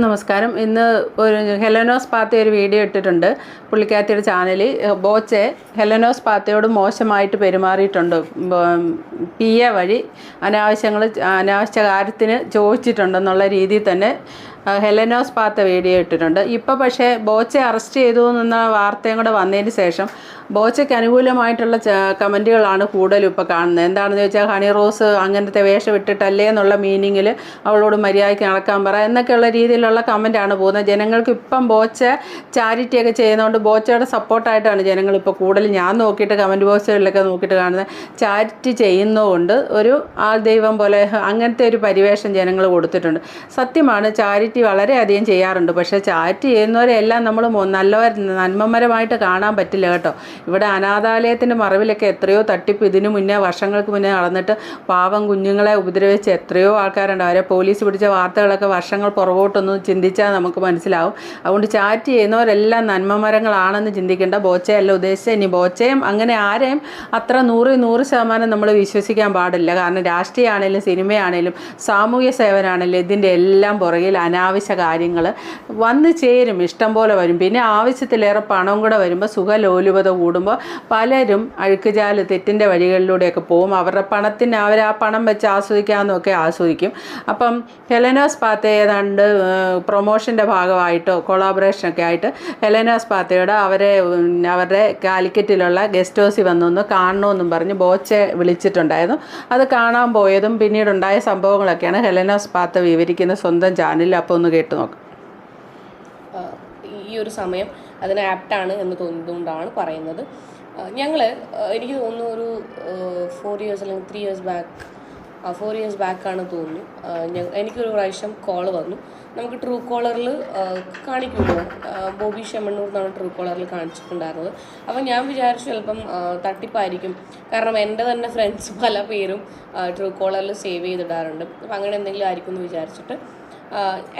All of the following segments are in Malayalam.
നമസ്കാരം. ഇന്ന് ഒരു ഹെലനോസ് പാത്തി ഒരു വീഡിയോ ഇട്ടിട്ടുണ്ട്. പുള്ളിക്കാത്തിയുടെ ചാനലിൽ ബോച്ചെ ഹെലനോസ് പാത്തയോട് മോശമായിട്ട് പെരുമാറിയിട്ടുണ്ട്. പി എ വഴി അനാവശ്യങ്ങൾ അനാവശ്യ കാര്യത്തിന് ചോദിച്ചിട്ടുണ്ടെന്നുള്ള രീതിയിൽ തന്നെ ഹെലനോസ് പാത്ത വീഡിയോ ഇട്ടിട്ടുണ്ട്. ഇപ്പോൾ പക്ഷേ ബോച്ചെ അറസ്റ്റ് ചെയ്തു എന്ന വാർത്തയും കൂടെ വന്നതിന് ശേഷം ബോച്ചയ്ക്ക് അനുകൂലമായിട്ടുള്ള കമന്റുകളാണ് കൂടുതലും ഇപ്പോൾ കാണുന്നത്. എന്താണെന്ന് ചോദിച്ചാൽ ഹണി റോസ് അങ്ങനത്തെ വേഷം ഇട്ടിട്ടല്ലേ എന്നുള്ള മീനിങ്ങിൽ അവളോട് മര്യാദയ്ക്ക് നടക്കാൻ പറ എന്നൊക്കെയുള്ള രീതിയിലുള്ള കമന്റാണ് പോകുന്നത്. ജനങ്ങൾക്ക് ഇപ്പം ബോച്ച ചാരിറ്റിയൊക്കെ ചെയ്യുന്നതുകൊണ്ട് ബോച്ചയുടെ സപ്പോർട്ടായിട്ടാണ് ജനങ്ങൾ ഇപ്പോൾ കൂടുതൽ ഞാൻ നോക്കിയിട്ട് കമന്റ് ബോക്സുകളിലൊക്കെ നോക്കിയിട്ട് കാണുന്നത്. ചാരിറ്റി ചെയ്യുന്നതുകൊണ്ട് ഒരു ആൾ ദൈവം പോലെ അങ്ങനത്തെ ഒരു പരിവേഷം ജനങ്ങൾ കൊടുത്തിട്ടുണ്ട്. സത്യമാണ് ചാരിറ്റി വളരെയധികം ചെയ്യാറുണ്ട്. പക്ഷേ ചാരിറ്റി ചെയ്യുന്നവരെല്ലാം നമ്മൾ നല്ലവർ നന്മമരമായിട്ട് കാണാൻ പറ്റില്ല കേട്ടോ. ഇവിടെ അനാഥാലയത്തിന്റെ മറവിലൊക്കെ എത്രയോ തട്ടിപ്പ് ഇതിനു മുന്നേ വർഷങ്ങൾക്ക് മുന്നേ നടന്നിട്ട് പാവം കുഞ്ഞുങ്ങളെ ഉപദ്രവിച്ച് എത്രയോ ആൾക്കാരുണ്ട്. അവരെ പോലീസ് പിടിച്ച വാർത്തകളൊക്കെ വർഷങ്ങൾ പുറകോട്ടൊന്ന് ചിന്തിച്ചാൽ നമുക്ക് മനസ്സിലാവും. അതുകൊണ്ട് ചാറ്റ് ചെയ്യുന്നവരെല്ലാം നന്മമരങ്ങളാണെന്ന് ചിന്തിക്കേണ്ട. ബോച്ചയല്ല ഉദ്ദേശിച്ചത്. ഇനി ബോച്ചയും അങ്ങനെ ആരെയും അത്ര നൂറ് നൂറ് ശതമാനം നമ്മൾ വിശ്വസിക്കാൻ പാടില്ല. കാരണം രാഷ്ട്രീയമാണേലും സിനിമയാണേലും സാമൂഹ്യ സേവനമാണേലും ഇതിന്റെ എല്ലാം പുറകിൽ അനാവശ്യ കാര്യങ്ങൾ വന്നു ചേരും. ഇഷ്ടം പോലെ വരും. പിന്നെ ആവശ്യത്തിലേറെ പണം കൂടെ വരുമ്പോൾ സുഖലോലുപത കൂടുമ്പോൾ പലരും അഴുക്കുചാൽ തെറ്റിന്റെ വഴികളിലൂടെയൊക്കെ പോകും. അവരുടെ പണത്തിന് അവർ ആ പണം വെച്ച് ആസ്വദിക്കാമെന്നൊക്കെ ആസ്വദിക്കും. അപ്പം ഹെലനോസ് പാത്ത ഏതാണ്ട് പ്രൊമോഷന്റെ ഭാഗമായിട്ടോ കൊളാബറേഷനൊക്കെ ആയിട്ട് ഹെലനോസ് പാത്തയുടെ അവരെ അവരുടെ കാലിക്കറ്റിലുള്ള ഗസ്റ്റ് ഹൗസിൽ വന്നൊന്ന് കാണണമെന്നും പറഞ്ഞ് ബോച്ചെ വിളിച്ചിട്ടുണ്ടായിരുന്നു. അത് കാണാൻ പോയതും പിന്നീടുണ്ടായ സംഭവങ്ങളൊക്കെയാണ് ഹെലനോസ് പാത്ത വിവരിക്കുന്ന സ്വന്തം ചാനലിൽ. അപ്പോൾ ഒന്ന് കേട്ട് നോക്കാം. ഈ ഒരു സമയം അതിന് ആപ്റ്റാണ് എന്ന് തോന്നുന്നതുകൊണ്ടാണ് പറയുന്നത്. ഞങ്ങൾ എനിക്ക് തോന്നുന്നു ഒരു ഫോർ ഇയേഴ്സ് അല്ലെങ്കിൽ three years back four years ബാക്കാണ് തോന്നുന്നു. എനിക്കൊരു പ്രാവശ്യം കോൾ വന്നു. നമുക്ക് ട്രൂ കോളറിൽ കാണിക്കുമല്ലോ. ബോബി ഷെമണ്ണൂർ എന്നാണ് ട്രൂ കോളറിൽ കാണിച്ചിട്ടുണ്ടായിരുന്നത്. അപ്പോൾ ഞാൻ വിചാരിച്ചു ചിലപ്പം തട്ടിപ്പായിരിക്കും. കാരണം എന്റെ തന്നെ ഫ്രണ്ട്സ് പല പേരും ട്രൂ കോളറിൽ സേവ് ചെയ്തിടാറുണ്ട്. അപ്പം അങ്ങനെ എന്തെങ്കിലും ആയിരിക്കും എന്ന് വിചാരിച്ചിട്ട്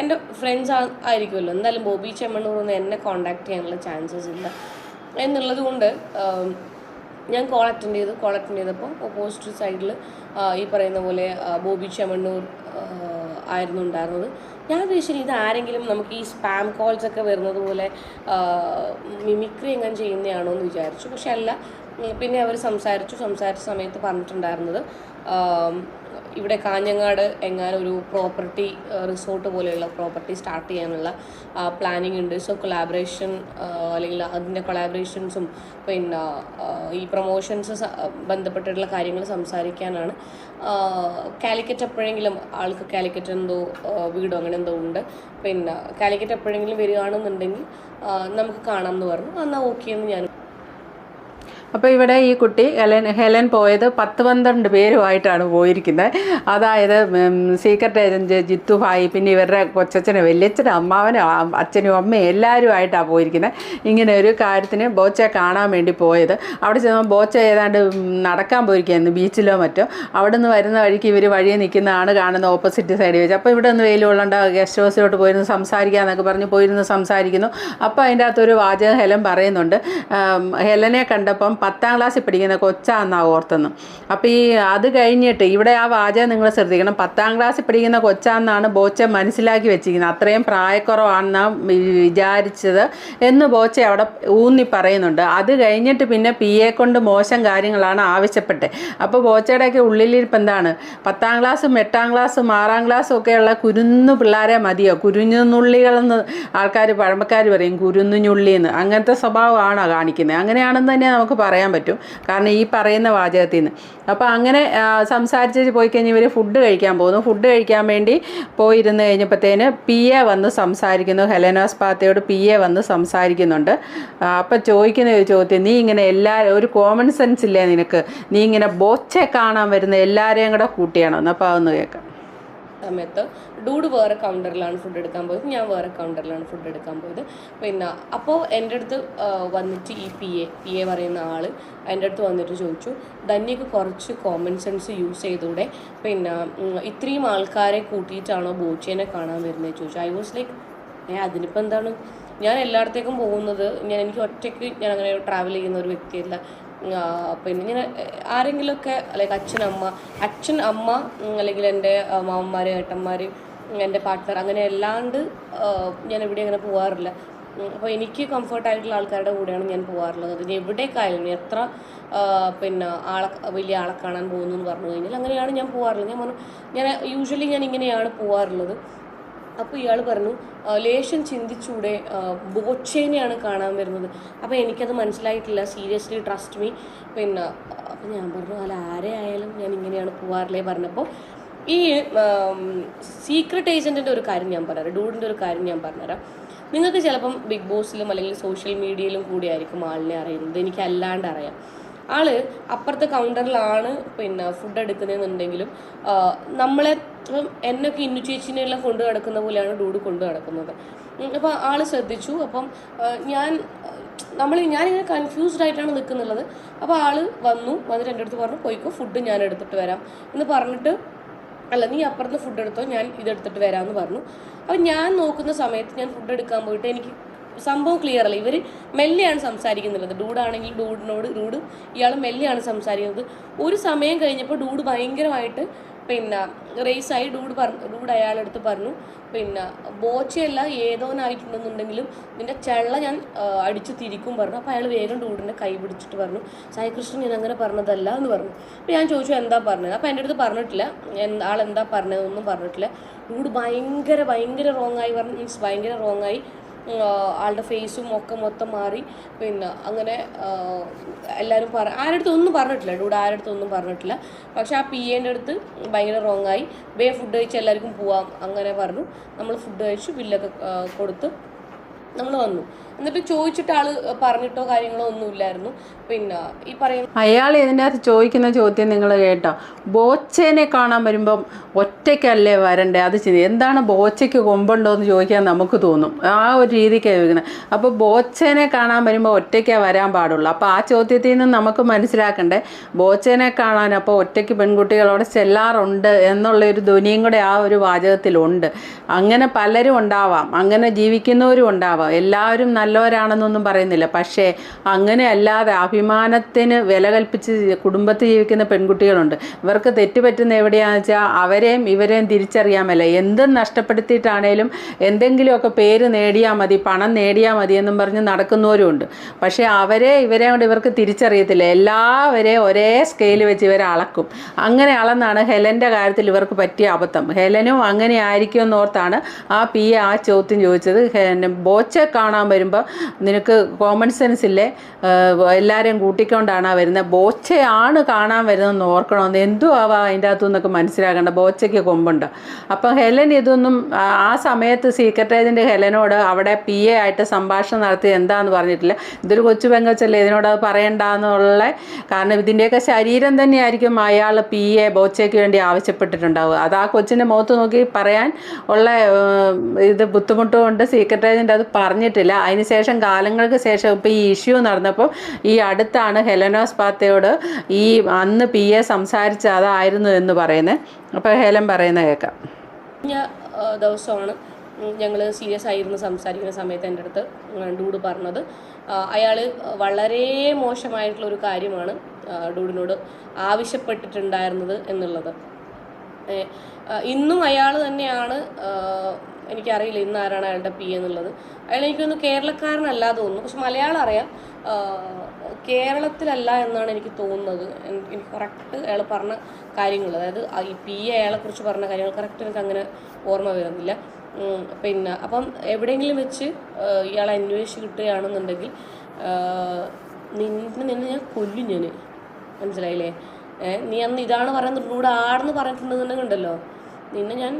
എന്റെ ഫ്രണ്ട്സ് ആയിരിക്കുമല്ലോ. എന്തായാലും ബോബി ചെമ്മണ്ണൂർ ഒന്നും എന്നെ കോണ്ടാക്ട് ചെയ്യാനുള്ള ചാൻസസ് ഇല്ല എന്നുള്ളത് കൊണ്ട് ഞാൻ കോൾ അറ്റൻഡ് ചെയ്തു. കോൾ അറ്റൻഡ് ചെയ്തപ്പോൾ ഓപ്പോസിറ്റ് സൈഡിൽ ഈ പറയുന്ന പോലെ ബോബി ചെമ്മണ്ണൂർ ആയിരുന്നു ഉണ്ടായിരുന്നത്. ഞാൻ ഉദ്ദേശിച്ചത് ഇത് ആരെങ്കിലും നമുക്ക് ഈ സ്പാം കോൾസ് ഒക്കെ വരുന്നത് പോലെ മിമിക്രി എങ്ങനെ ചെയ്യുന്നതാണോ എന്ന് വിചാരിച്ചു. പക്ഷെ അല്ല പിന്നെ അവർ സംസാരിച്ചു. സംസാരിച്ച സമയത്ത് പറഞ്ഞിട്ടുണ്ടായിരുന്നത് ഇവിടെ കാഞ്ഞങ്ങാട് എങ്ങാനും ഒരു പ്രോപ്പർട്ടി റിസോർട്ട് പോലെയുള്ള പ്രോപ്പർട്ടി സ്റ്റാർട്ട് ചെയ്യാനുള്ള പ്ലാനിങ് ഉണ്ട്. സോ കൊളാബറേഷൻ അല്ലെങ്കിൽ അതിന്റെ കൊളാബറേഷൻസും പിന്നെ ഈ പ്രൊമോഷൻസ് ബന്ധപ്പെട്ടിട്ടുള്ള കാര്യങ്ങൾ സംസാരിക്കാനാണ്. കാലിക്കറ്റ് എപ്പോഴെങ്കിലും ആൾക്ക് കാലിക്കറ്റ് എന്തോ വീടോ അങ്ങനെ എന്തോ ഉണ്ട്. പിന്നെ കാലിക്കറ്റ് എപ്പോഴെങ്കിലും വരികയാണെന്നുണ്ടെങ്കിൽ നമുക്ക് കാണാമെന്ന് പറഞ്ഞു. എന്നാൽ ഓക്കെ എന്ന് ഞാൻ അപ്പോൾ ഇവിടെ ഈ കുട്ടി ഹെലൻ ഹെലൻ പോയത് പത്ത് പന്ത്രണ്ട് പേരുമായിട്ടാണ് പോയിരിക്കുന്നത് അതായത് സീക്രട്ട് ഏജന്റ് ജിത്തു ഭായി പിന്നെ ഇവരുടെ കൊച്ചച്ഛനും വലിയച്ഛനും അമ്മാവനും അച്ഛനും അമ്മയും എല്ലാവരുമായിട്ടാണ് പോയിരിക്കുന്നത് ഇങ്ങനെ ഒരു കാര്യത്തിന് ബോച്ചയെ കാണാൻ വേണ്ടി പോയത്. അവിടെ ചെന്നപ്പോൾ ബോച്ച ഏതാണ്ട് നടക്കാൻ പോയിരിക്കുകയായിരുന്നു ബീച്ചിലോ മറ്റോ. അവിടെ നിന്ന് വരുന്ന വഴിക്ക് ഇവർ വഴിയെ നിൽക്കുന്നതാണ് കാണുന്നത് ഓപ്പോസിറ്റ് സൈഡിൽ വെച്ച്. അപ്പോൾ ഇവിടെ നിന്ന് വെയിൽ കൊള്ളണ്ട ഗസ്റ്റ് ഹൗസിലോട്ട് പോയിരുന്ന് സംസാരിക്കാന്നൊക്കെ പറഞ്ഞ് പോയിരുന്ന് സംസാരിക്കുന്നു. അപ്പോൾ അതിന്റെ അകത്തൊരു വാചകം ഹെലൻ പറയുന്നുണ്ട്. ഹെലനെ കണ്ടപ്പം പത്താം ക്ലാസ്സിൽ പഠിക്കുന്ന കൊച്ചാന്നാണ് ഓർത്തെന്ന്. അപ്പോൾ ഈ അത് കഴിഞ്ഞിട്ട് ഇവിടെ ആ വാചകം നിങ്ങൾ ശ്രദ്ധിക്കണം. പത്താം ക്ലാസ്സിൽ പഠിക്കുന്ന കൊച്ചാന്നാണ് ബോച്ച മനസ്സിലാക്കി വെച്ചിരിക്കുന്നത്. അത്രയും പ്രായക്കുറവാണെന്നാണ് വിചാരിച്ചത് എന്ന് ബോച്ച അവിടെ ഊന്നി പറയുന്നുണ്ട്. അത് കഴിഞ്ഞിട്ട് പിന്നെ പി എ കൊണ്ട് മോശം കാര്യങ്ങളാണ് ആവശ്യപ്പെട്ടത് അപ്പോൾ ബോച്ചയുടെയൊക്കെ ഉള്ളിലിരിപ്പ് എന്താണ്? പത്താം ക്ലാസ്സും എട്ടാം ക്ലാസ്സും ആറാം ക്ലാസ്സും ഒക്കെയുള്ള കുരുന്നു പിള്ളേരെ മതിയോ? കുരുന്നുള്ളികളെന്ന് ആൾക്കാർ പഴമക്കാർ പറയും. കുരുന്നുഞ്ഞുള്ളി എന്ന് അങ്ങനത്തെ സ്വഭാവമാണോ കാണിക്കുന്നത് അങ്ങനെയാണെന്ന് തന്നെ നമുക്ക് പറയാൻ പറ്റും. കാരണം ഈ പറയുന്ന വാചകത്തിൽ നിന്ന് അപ്പോൾ അങ്ങനെ സംസാരിച്ച് പോയി കഴിഞ്ഞ് ഇവർ ഫുഡ് കഴിക്കാൻ പോകുന്നു. ഫുഡ് കഴിക്കാൻ വേണ്ടി പോയിരുന്ന് കഴിഞ്ഞപ്പോഴത്തേന് പി എ വന്ന് സംസാരിക്കുന്നു. ഹെലനോസ് പാത്തയോട് പി എ വന്ന് സംസാരിക്കുന്നുണ്ട്. അപ്പം ചോദിക്കുന്ന ഒരു ചോദ്യം നീ ഇങ്ങനെ എല്ലാ ഒരു കോമൺ സെൻസ് ഇല്ലേ നിനക്ക്? നീ ഇങ്ങനെ ബോച്ചെ കാണാൻ വരുന്ന എല്ലാവരെയും കൂടെ കൂട്ടിയാണോ? എന്നപ്പോൾ അതൊന്ന് കേൾക്കാം. സമയത്ത് ഡൂഡ് വേറെ കൗണ്ടറിലാണ് ഫുഡ് എടുക്കാൻ പോയത് ഞാൻ വേറെ കൗണ്ടറിലാണ് ഫുഡ് എടുക്കാൻ പോയത്. പിന്നെ അപ്പോൾ എന്റെ അടുത്ത് വന്നിട്ട് ഈ പി എ പി എ പറയുന്ന ആൾ എന്റെ അടുത്ത് വന്നിട്ട് ചോദിച്ചു ധന്യക്ക് കുറച്ച് കോമൺ സെൻസ് യൂസ് ചെയ്തൂടെ? പിന്നെ ഇത്രയും ആൾക്കാരെ കൂട്ടിയിട്ടാണോ ബോച്ചേനെ കാണാൻ വരുന്നത് ചോദിച്ചു. ഐ വാസ് ലൈക്ക് ഏ അതിനിപ്പോൾ എന്താണ്? ഞാൻ എല്ലായിടത്തേക്കും പോകുന്നത് ഞാൻ എനിക്ക് ഒറ്റയ്ക്ക് ഞാൻ അങ്ങനെ ട്രാവൽ ചെയ്യുന്ന ഒരു വ്യക്തിയല്ല. പിന്നെ ഇങ്ങനെ ആരെങ്കിലുമൊക്കെ ലൈക്ക് അച്ഛൻ അമ്മ അച്ഛൻ അമ്മ അല്ലെങ്കിൽ എന്റെ മാമന്മാർ ഏട്ടന്മാർ എന്റെ പാർട്ട്ണർ അങ്ങനെ അല്ലാണ്ട് ഞാൻ എവിടെ അങ്ങനെ പോകാറില്ല അപ്പോൾ എനിക്ക് കംഫർട്ടായിട്ടുള്ള ആൾക്കാരുടെ കൂടെയാണ് ഞാൻ പോകാറുള്ളത് ഇനി എവിടേക്കായാലും എത്ര പിന്നെ ആളെ വലിയ ആളെ കാണാൻ പോകുന്നു എന്ന് പറഞ്ഞു കഴിഞ്ഞാൽ അങ്ങനെയാണ് ഞാൻ പോകാറുള്ളത് ഞാൻ ഞാൻ യൂഷ്വലി ഞാൻ ഇങ്ങനെയാണ് പോകാറുള്ളത് അപ്പോൾ ഇയാൾ പറഞ്ഞു "ആ, ലേശം ചിന്തിച്ചൂടെ ബോച്ചേനെയാണ് കാണാൻ വരുന്നത്. അപ്പോൾ എനിക്കത് മനസ്സിലായിട്ടില്ല സീരിയസ്ലി ട്രസ്റ്റ് മീ. പിന്നെ അപ്പോൾ ഞാൻ പറഞ്ഞു അല്ല ആരെ ആയാലും ഞാൻ ഇങ്ങനെയാണ് പോവാറില്ലേ? പറഞ്ഞപ്പോൾ ഈ സീക്രട്ട് ഏജന്റിന്റെ ഒരു കാര്യം ഞാൻ പറഞ്ഞു ഡൂഡിന്റെ ഒരു കാര്യം ഞാൻ പറഞ്ഞുതരാം. നിങ്ങൾക്ക് ചിലപ്പം ബിഗ് ബോസിലും അല്ലെങ്കിൽ സോഷ്യൽ മീഡിയയിലും കൂടിയായിരിക്കും ആളിനെ അറിയുന്നത്. എനിക്ക് അല്ലാണ്ട് അറിയാം. ആൾ അപ്പുറത്തെ കൗണ്ടറിലാണ് പിന്നെ ഫുഡ് എടുക്കുന്നതെന്നുണ്ടെങ്കിലും നമ്മളെ എന്നൊക്കെ ഇന്നു ചേച്ചിനെല്ലാം കൊണ്ടു നടക്കുന്ന പോലെയാണ് ഡൂഡ് കൊണ്ടു നടക്കുന്നത്. അപ്പോൾ ആൾ ശ്രദ്ധിച്ചു. അപ്പം ഞാൻ നമ്മൾ ഞാനിങ്ങനെ കൺഫ്യൂസ്ഡ് ആയിട്ടാണ് നിൽക്കുന്നുള്ളത് അപ്പോൾ ആൾ വന്നു വന്നിട്ട് എന്റെ അടുത്ത് പറഞ്ഞു പോയിക്കോ ഫുഡ് ഞാൻ എടുത്തിട്ട് വരാം. എന്ന് പറഞ്ഞിട്ട് അല്ല നീ അപ്പുറത്ത് ഫുഡ് എടുത്തോ ഞാൻ ഇതെടുത്തിട്ട് വരാമെന്ന് പറഞ്ഞു. അപ്പം ഞാൻ നോക്കുന്ന സമയത്ത് ഞാൻ ഫുഡ് എടുക്കാൻ പോയിട്ട് എനിക്ക് സംഭവം ക്ലിയർ അല്ല ഇവർ മെല്ലെയാണ് സംസാരിക്കുന്നുള്ളത് ഡൂഡാണെങ്കിൽ ഡൂഡിനോട് ഡൂഡ് ഇയാൾ മെല്ലെയാണ് സംസാരിക്കുന്നത്. ഒരു സമയം കഴിഞ്ഞപ്പോൾ ഡൂഡ് ഭയങ്കരമായിട്ട് പിന്നെ റേസായി ഡൂഡ് പറഞ്ഞു ഡൂഡ് അയാളെടുത്ത് പറഞ്ഞു. പിന്നെ ബോച്ചയല്ല ഏതോനായിട്ടുണ്ടെന്നുണ്ടെങ്കിലും നിന്റെ ചെള്ള ഞാൻ അടിച്ച് തിരിക്കും പറഞ്ഞു. അപ്പോൾ അയാൾ വേഗം ഡൂഡിന്റെ കൈ പിടിച്ചിട്ട് പറഞ്ഞു. സായികൃഷ്ണൻ ഞാൻ അങ്ങനെ പറഞ്ഞതല്ല എന്ന് പറഞ്ഞു. അപ്പോൾ ഞാൻ ചോദിച്ചു എന്താ പറഞ്ഞത്? അപ്പോൾ എന്റെ അടുത്ത് പറഞ്ഞിട്ടില്ല. ആൾ എന്താ പറഞ്ഞതൊന്നും പറഞ്ഞിട്ടില്ല. ഡൂഡ് ഭയങ്കര ഭയങ്കര റോങ്ങായി പറഞ്ഞു. മീൻസ് ഭയങ്കര റോങ്ങായി ആളുടെ ഫേസും ഒക്കെ മൊത്തം മാറി. പിന്നെ അങ്ങനെ എല്ലാവരും പറ ആരുടെ ഒന്നും പറഞ്ഞിട്ടില്ല ഡൂഡ് ആരുടെ ഒന്നും പറഞ്ഞിട്ടില്ല. പക്ഷെ ആ പി എന്റെ അടുത്ത് ഭയങ്കര റോങ് ആയി. വേ ഫുഡ് കഴിച്ച് എല്ലാവർക്കും പോവാം അങ്ങനെ പറഞ്ഞു. നമ്മൾ ഫുഡ് കഴിച്ചു ബില്ലൊക്കെ കൊടുത്ത് നമ്മൾ വന്നു. എന്നിട്ട് ചോദിച്ചിട്ട് ആൾ പറഞ്ഞിട്ടോ കാര്യങ്ങളോ ഒന്നുമില്ലായിരുന്നു. പിന്നെ ഈ പറയുന്ന അയാൾ ഇതിന്റെ അകത്ത് ചോദിക്കുന്ന ചോദ്യം നിങ്ങൾ കേട്ടോ. ബോച്ചേനെ കാണാൻ വരുമ്പം ഒറ്റയ്ക്കല്ലേ വരണ്ടേ? അത് ചിന്തി. എന്താണ് ബോച്ചയ്ക്ക് കൊമ്പുണ്ടോ എന്ന് ചോദിക്കാൻ നമുക്ക് തോന്നും. ആ ഒരു രീതിക്കാണ് ചോദിക്കുന്നത്. അപ്പോൾ ബോച്ചേനെ കാണാൻ വരുമ്പോൾ ഒറ്റയ്ക്കേ വരാൻ പാടുള്ളൂ. അപ്പോൾ ആ ചോദ്യത്തിൽ നിന്ന് നമുക്ക് മനസ്സിലാക്കണ്ടേ ബോച്ചേനെ കാണാൻ അപ്പോൾ ഒറ്റയ്ക്ക് പെൺകുട്ടികളോട് ചെല്ലാറുണ്ട് എന്നുള്ള ഒരു ധ്വനിയും കൂടെ ആ ഒരു വാചകത്തിലുണ്ട്. അങ്ങനെ പലരും ഉണ്ടാവാം. അങ്ങനെ ജീവിക്കുന്നവരും ഉണ്ടാവാം. എല്ലാവരും നല്ലവരാണെന്നൊന്നും പറയുന്നില്ല. പക്ഷേ അങ്ങനെ അല്ലാതെ അഭിമാനത്തിന് വില കൽപ്പിച്ച് കുടുംബത്തിൽ ജീവിക്കുന്ന പെൺകുട്ടികളുണ്ട്. ഇവർക്ക് തെറ്റുപറ്റുന്ന എവിടെയാണെന്ന് വെച്ചാൽ അവരെയും ഇവരെയും തിരിച്ചറിയാമല്ല എന്തും നഷ്ടപ്പെടുത്തിയിട്ടാണേലും എന്തെങ്കിലുമൊക്കെ പേര് നേടിയാൽ മതി പണം നേടിയാൽ മതി എന്നും പറഞ്ഞ് നടക്കുന്നവരുമുണ്ട് പക്ഷേ അവരെ ഇവരെ കൊണ്ട് ഇവർക്ക് തിരിച്ചറിയത്തില്ല. എല്ലാവരെയും ഒരേ സ്കെയിൽ വെച്ച് ഇവരെ അളക്കും. അങ്ങനെ അളന്നാണ് ഹെലന്റെ കാര്യത്തിൽ ഇവർക്ക് പറ്റിയ അബദ്ധം. ഹെലനും അങ്ങനെ ആയിരിക്കും എന്നോർത്താണ് ആ പി ആ ചോദ്യം ചോദിച്ചത്. ബോച്ച കാണാൻ വരുമ്പോൾ നിനക്ക് കോമൺ സെൻസ് ഇല്ലേ? എല്ലാവരെയും കൂട്ടിക്കൊണ്ടാണ് ആ വരുന്നത് ബോച്ചയാണ് കാണാൻ വരുന്നതെന്ന് ഓർക്കണമെന്ന് എന്തോ ആവാ അതിന്റെ അകത്തു നിന്നൊക്കെ മനസ്സിലാക്കേണ്ട ബോച്ചയ്ക്ക് കൊമ്പുണ്ട്. അപ്പം ഹെലൻ ഇതൊന്നും ആ സമയത്ത് സീക്രട്ട് ഏജന്റ് ഹെലനോട് അവിടെ പി എ ആയിട്ട് സംഭാഷണം നടത്തി എന്താന്ന് പറഞ്ഞിട്ടില്ല. ഇതൊരു കൊച്ചു പെങ്കച്ചല്ലേ ഇതിനോട് അത് പറയണ്ടെന്നുള്ള കാരണം ഇതിന്റെയൊക്കെ ശരീരം തന്നെയായിരിക്കും അയാൾ പി എ ബോച്ചയ്ക്ക് വേണ്ടി ആവശ്യപ്പെട്ടിട്ടുണ്ടാവുക. അത് ആ കൊച്ചിന്റെ മുഖത്ത് നോക്കി പറയാൻ ഉള്ള ഇത് ബുദ്ധിമുട്ടുകൊണ്ട് സീക്രട്ട് ഏജന്റ് അത് പറഞ്ഞിട്ടില്ല. അതിനുശേഷം കാലങ്ങൾക്ക് ശേഷം ഇപ്പോൾ ഈ ഇഷ്യൂ നടന്നപ്പോൾ ഈ അടുത്താണ് ഹെലനോസ് പാത്തയോട് ഈ അന്ന് പി എ സംസാരിച്ച അതായിരുന്നു എന്ന് പറയുന്നത്. അപ്പോൾ ഹെലൻ പറയുന്ന കേൾക്കാം. ദിവസമാണ് ഞങ്ങൾ സീരിയസ് ആയിരുന്നു സംസാരിക്കുന്ന സമയത്ത് എന്റെ അടുത്ത് ഡൂഡ് പറഞ്ഞത്. അയാൾ വളരെ മോശമായിട്ടുള്ള ഒരു കാര്യമാണ് ഡൂഡിനോട് ആവശ്യപ്പെട്ടിട്ടുണ്ടായിരുന്നത് എന്നുള്ളത്. ഇന്നും അയാൾ തന്നെയാണ് എനിക്കറിയില്ല ഇന്ന് ആരാണ് അയാളുടെ പി എന്നുള്ളത്. അയാൾ എനിക്കൊന്ന് കേരളക്കാരനല്ല തോന്നുന്നു. പക്ഷെ മലയാളം അറിയാം. കേരളത്തിലല്ല എന്നാണ് എനിക്ക് തോന്നുന്നത്. എനിക്ക് കറക്റ്റ് അയാൾ പറഞ്ഞ കാര്യങ്ങൾ. അതായത് ഈ പി അയാളെക്കുറിച്ച് പറഞ്ഞ കാര്യങ്ങൾ കറക്റ്റ് എനിക്ക് അങ്ങനെ ഓർമ്മ വരുന്നില്ല. പിന്നെ അപ്പം എവിടെയെങ്കിലും വെച്ച് ഇയാളെ അന്വേഷിച്ച് കിട്ടുകയാണെന്നുണ്ടെങ്കിൽ നിന്നെ നിന്നെ ഞാൻ കൊല്ലും ഞാൻ മനസ്സിലായില്ലേ? നീ അന്ന് ഇതാണ് പറയുന്നത്. ഇവിടെ ആടെന്ന് പറഞ്ഞിട്ടുണ്ടെന്നുണ്ടെങ്കിൽ ഉണ്ടല്ലോ. നിന്നെ ഞാൻ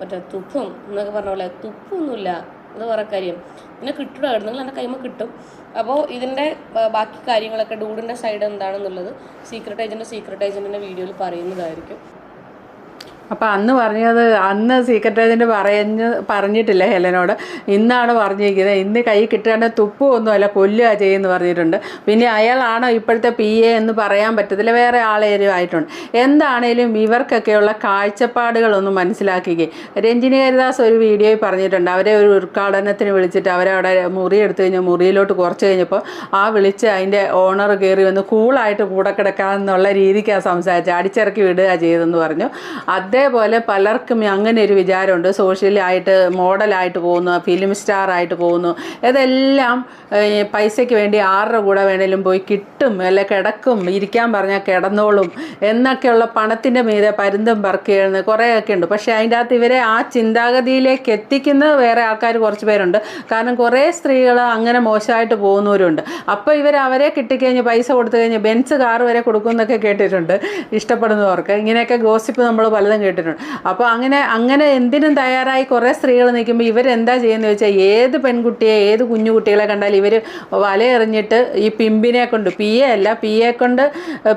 മറ്റേ തുപ്പും എന്നൊക്കെ പറഞ്ഞ പോലെ തുപ്പൊന്നുമില്ല അത് വേറെ കാര്യം. പിന്നെ കിട്ടും നിങ്ങൾ എന്റെ കൈമ കിട്ടും. അപ്പോൾ ഇതിന്റെ ബാക്കി കാര്യങ്ങളൊക്കെ ഡൂഡിന്റെ സൈഡ് എന്താണെന്നുള്ളത് സീക്രട്ട് ഏജന്റ് സീക്രട്ട് ഏജന്റിന്റെ വീഡിയോയിൽ പറയുന്നതായിരിക്കും. അപ്പോൾ അന്ന് പറഞ്ഞത് അന്ന് സീക്രട്ട് ഏജന്റ് പറഞ്ഞ് പറഞ്ഞിട്ടില്ല ഹെലനോട്? ഇന്നാണ് പറഞ്ഞിരിക്കുന്നത്. ഇന്ന് കൈ കിട്ടാണ്ട് തുപ്പുമൊന്നുമല്ല കൊല്ലുക ചെയ്യുമെന്ന് പറഞ്ഞിട്ടുണ്ട്. പിന്നെ അയാളാണോ ഇപ്പോഴത്തെ പി എ എന്ന് പറയാൻ പറ്റത്തില്ല. വേറെ ആളേലും ആയിട്ടുണ്ട്. എന്താണേലും ഇവർക്കൊക്കെയുള്ള കാഴ്ചപ്പാടുകളൊന്നും മനസ്സിലാക്കുകയും രഞ്ജിനി ഹരിദാസ് ഒരു വീഡിയോയിൽ പറഞ്ഞിട്ടുണ്ട്. അവരെ ഒരു ഉദ്ഘാടനത്തിന് വിളിച്ചിട്ട് അവരവിടെ മുറി എടുത്തു കഴിഞ്ഞാൽ മുറിയിലോട്ട് കുറച്ച് കഴിഞ്ഞപ്പോൾ ആ വിളിച്ച് അതിന്റെ ഓണർ കയറി വന്ന് കൂളായിട്ട് കൂടെ കിടക്കാമെന്നുള്ള രീതിക്കാണ് സംസാരിച്ചത്. അടിച്ചിറക്കി വിടുക ചെയ്തെന്ന് പറഞ്ഞു. അദ്ദേഹം അതേപോലെ പലർക്കും അങ്ങനെ ഒരു വിചാരമുണ്ട്. സോഷ്യലായിട്ട് മോഡലായിട്ട് പോകുന്നു ഫിലിം സ്റ്റാർ ആയിട്ട് പോകുന്നു. ഇതെല്ലാം പൈസയ്ക്ക് വേണ്ടി ആരുടെ കൂടെ വേണേലും പോയി കിട്ടും അല്ലെ കിടക്കും ഇരിക്കാൻ പറഞ്ഞാൽ കിടന്നോളും എന്നൊക്കെയുള്ള പണത്തിന്റെ മീതെ പരുന്തും പറക്കുകയെന്ന് കുറേയൊക്കെ ഉണ്ട്. പക്ഷേ അതിന്റെ അകത്ത് ഇവരെ ആ ചിന്താഗതിയിലേക്ക് എത്തിക്കുന്ന വേറെ ആൾക്കാർ കുറച്ച് പേരുണ്ട്. കാരണം കുറേ സ്ത്രീകൾ അങ്ങനെ മോശമായിട്ട് പോകുന്നവരുണ്ട്. അപ്പോൾ ഇവർ അവരെ കിട്ടിക്കഴിഞ്ഞ് പൈസ കൊടുത്തു കഴിഞ്ഞ് ബെൻസ് കാർ വരെ കൊടുക്കും എന്നൊക്കെ കേട്ടിട്ടുണ്ട് ഇഷ്ടപ്പെടുന്നവർക്ക്. ഇങ്ങനെയൊക്കെ ഗോസിപ്പ് നമ്മൾ പലതും കേട്ടിട്ടുണ്ട്. അപ്പോൾ അങ്ങനെ അങ്ങനെ എന്തിനും തയ്യാറായി കുറേ സ്ത്രീകൾ നിൽക്കുമ്പോൾ ഇവരെന്താ ചെയ്യുന്നത് വെച്ചാൽ ഏത് പെൺകുട്ടിയെ ഏത് കുഞ്ഞു കുട്ടികളെ കണ്ടാൽ ഇവർ വലയെറിഞ്ഞിട്ട് ഈ പിമ്പിനെ കൊണ്ട് പി എ അല്ല പി എ കൊണ്ട്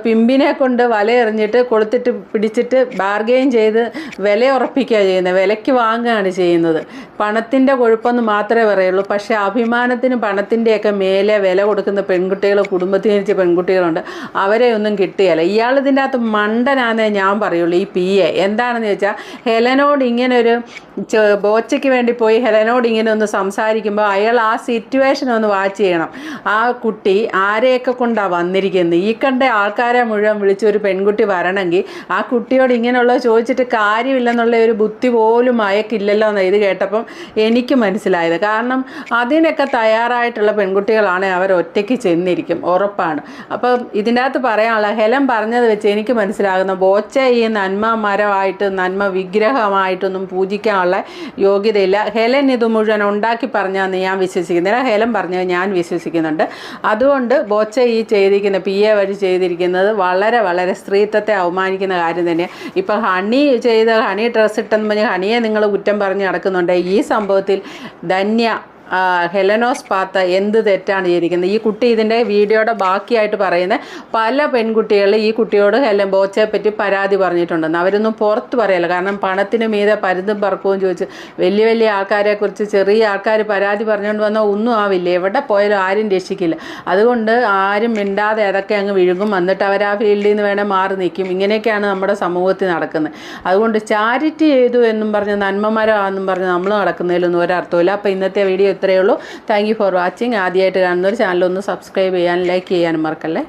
പിമ്പിനെ കൊണ്ട് വലയെറിഞ്ഞിട്ട് കൊടുത്തിട്ട് പിടിച്ചിട്ട് ബാർഗെയിൻ ചെയ്ത് വില ഉറപ്പിക്കുക ചെയ്യുന്നത്. വിലയ്ക്ക് വാങ്ങുകയാണ് ചെയ്യുന്നത്. പണത്തിന്റെ കൊഴുപ്പെന്ന് മാത്രമേ പറയുള്ളൂ. പക്ഷേ അഭിമാനത്തിന് പണത്തിന്റെയൊക്കെ മേലെ വില കൊടുക്കുന്ന പെൺകുട്ടികൾ കുടുംബത്തിൽ ജനിച്ച പെൺകുട്ടികളുണ്ട്. അവരെ ഒന്നും കിട്ടുകയില്ല ഇയാൾ ഇതിന്റെ അകത്ത് മണ്ടനാന്നേ ഞാൻ പറയുള്ളൂ. ഈ പി എ എന്താണെന്ന് ചോദിച്ചാൽ ഹെലനോട് ഇങ്ങനെ ഒരു ബോച്ചയ്ക്ക് വേണ്ടി പോയി ഹെലനോട് ഇങ്ങനെ ഒന്ന് സംസാരിക്കുമ്പോൾ അയാൾ ആ സിറ്റുവേഷൻ ഒന്ന് വാച്ച് ചെയ്യണം. ആ കുട്ടി ആരെയൊക്കെ കൊണ്ടാണ് വന്നിരിക്കുന്നത് ഈ കണ്ട ആൾക്കാരെ മുഴുവൻ വിളിച്ച് ഒരു പെൺകുട്ടി വരണമെങ്കിൽ ആ കുട്ടിയോട് ഇങ്ങനെയുള്ളത് ചോദിച്ചിട്ട് കാര്യമില്ലെന്നുള്ള ഒരു ബുദ്ധി പോലും അയക്കില്ലല്ലോ എന്ന് ഇത് കേട്ടപ്പം എനിക്ക് മനസ്സിലായത്. കാരണം അതിനൊക്കെ തയ്യാറായിട്ടുള്ള പെൺകുട്ടികളാണ് അവർ ഒറ്റയ്ക്ക് ചെന്നിരിക്കും ഉറപ്പാണ്. അപ്പം ഇതിന്റെ അകത്ത് പറയാനുള്ള ഹെലൻ പറഞ്ഞത് വെച്ച് എനിക്ക് മനസ്സിലാകുന്ന ബോച്ച ഈ നന്മ മരമായിട്ട് നന്മ വിഗ്രഹമായിട്ടൊന്നും പൂജിക്കാനുള്ള യോഗ്യതയില്ല. ഹെലൻ ഇത് മുഴുവൻ ഉണ്ടാക്കി പറഞ്ഞാന്ന് ഞാൻ വിശ്വസിക്കുന്നില്ല. ഹെലൻ പറഞ്ഞത് ഞാൻ വിശ്വസിക്കുന്നുണ്ട്. അതുകൊണ്ട് ബോച്ച ഈ ചെയ്തിരിക്കുന്ന പി എ വഴി ചെയ്തിരിക്കുന്നത് വളരെ വളരെ സ്ത്രീത്വത്തെ അവമാനിക്കുന്ന കാര്യം തന്നെയാണ് ഇപ്പം ഹണി ചെയ്ത ഹണി ഡ്രസ്സ് ഇട്ടെന്ന് പറഞ്ഞ് ഹണിയെ നിങ്ങൾ കുറ്റം പറഞ്ഞ് നടക്കുന്നുണ്ട്. ഈ സംഭവത്തിൽ ധന്യ ഹെലനോസ് പാത്ത എന്ത് തെറ്റാണ് ചെയ്തിരിക്കുന്നത്? ഈ കുട്ടി ഇതിന്റെ വീഡിയോയുടെ ബാക്കിയായിട്ട് പറയുന്ന പല പെൺകുട്ടികൾ ഈ കുട്ടിയോട് ഹെലൻ ബോച്ചയെ പറ്റി പരാതി പറഞ്ഞിട്ടുണ്ടെന്ന്. അവരൊന്നും പുറത്ത് പറയല്ല. കാരണം പണത്തിന് മീതെ പരുതും പറക്കവും ചോദിച്ച് വലിയ വലിയ ആൾക്കാരെക്കുറിച്ച് ചെറിയ ആൾക്കാർ പരാതി പറഞ്ഞുകൊണ്ട് വന്നാൽ ഒന്നും ആവില്ല. എവിടെ പോയാലും ആരും രക്ഷിക്കില്ല. അതുകൊണ്ട് ആരും മിണ്ടാതെ അതൊക്കെ അങ്ങ് വിഴുങ്ങും. എന്നിട്ട് അവർ ആ ഫീൽഡിൽ നിന്ന് വേണേൽ മാറി നിൽക്കും. ഇങ്ങനെയൊക്കെയാണ് നമ്മുടെ സമൂഹത്തിൽ നടക്കുന്നത്. അതുകൊണ്ട് ചാരിറ്റി ചെയ്തു എന്നും പറഞ്ഞ് നന്മമാരാണെന്നും പറഞ്ഞ് നമ്മൾ നടക്കുന്നതിലൊന്നും ഒരർത്ഥമില്ല അപ്പോൾ ഇന്നത്തെ വീഡിയോ ഇത്രയേ ഉള്ളൂ. താങ്ക് ഫോർ വാച്ചിങ് ആദ്യമായിട്ട് കാണുന്നവർ ചാനലൊന്ന് സബ്സ്ക്രൈബ് ചെയ്യാനും ലൈക്ക് ചെയ്യാനും മറക്കല്ലേ?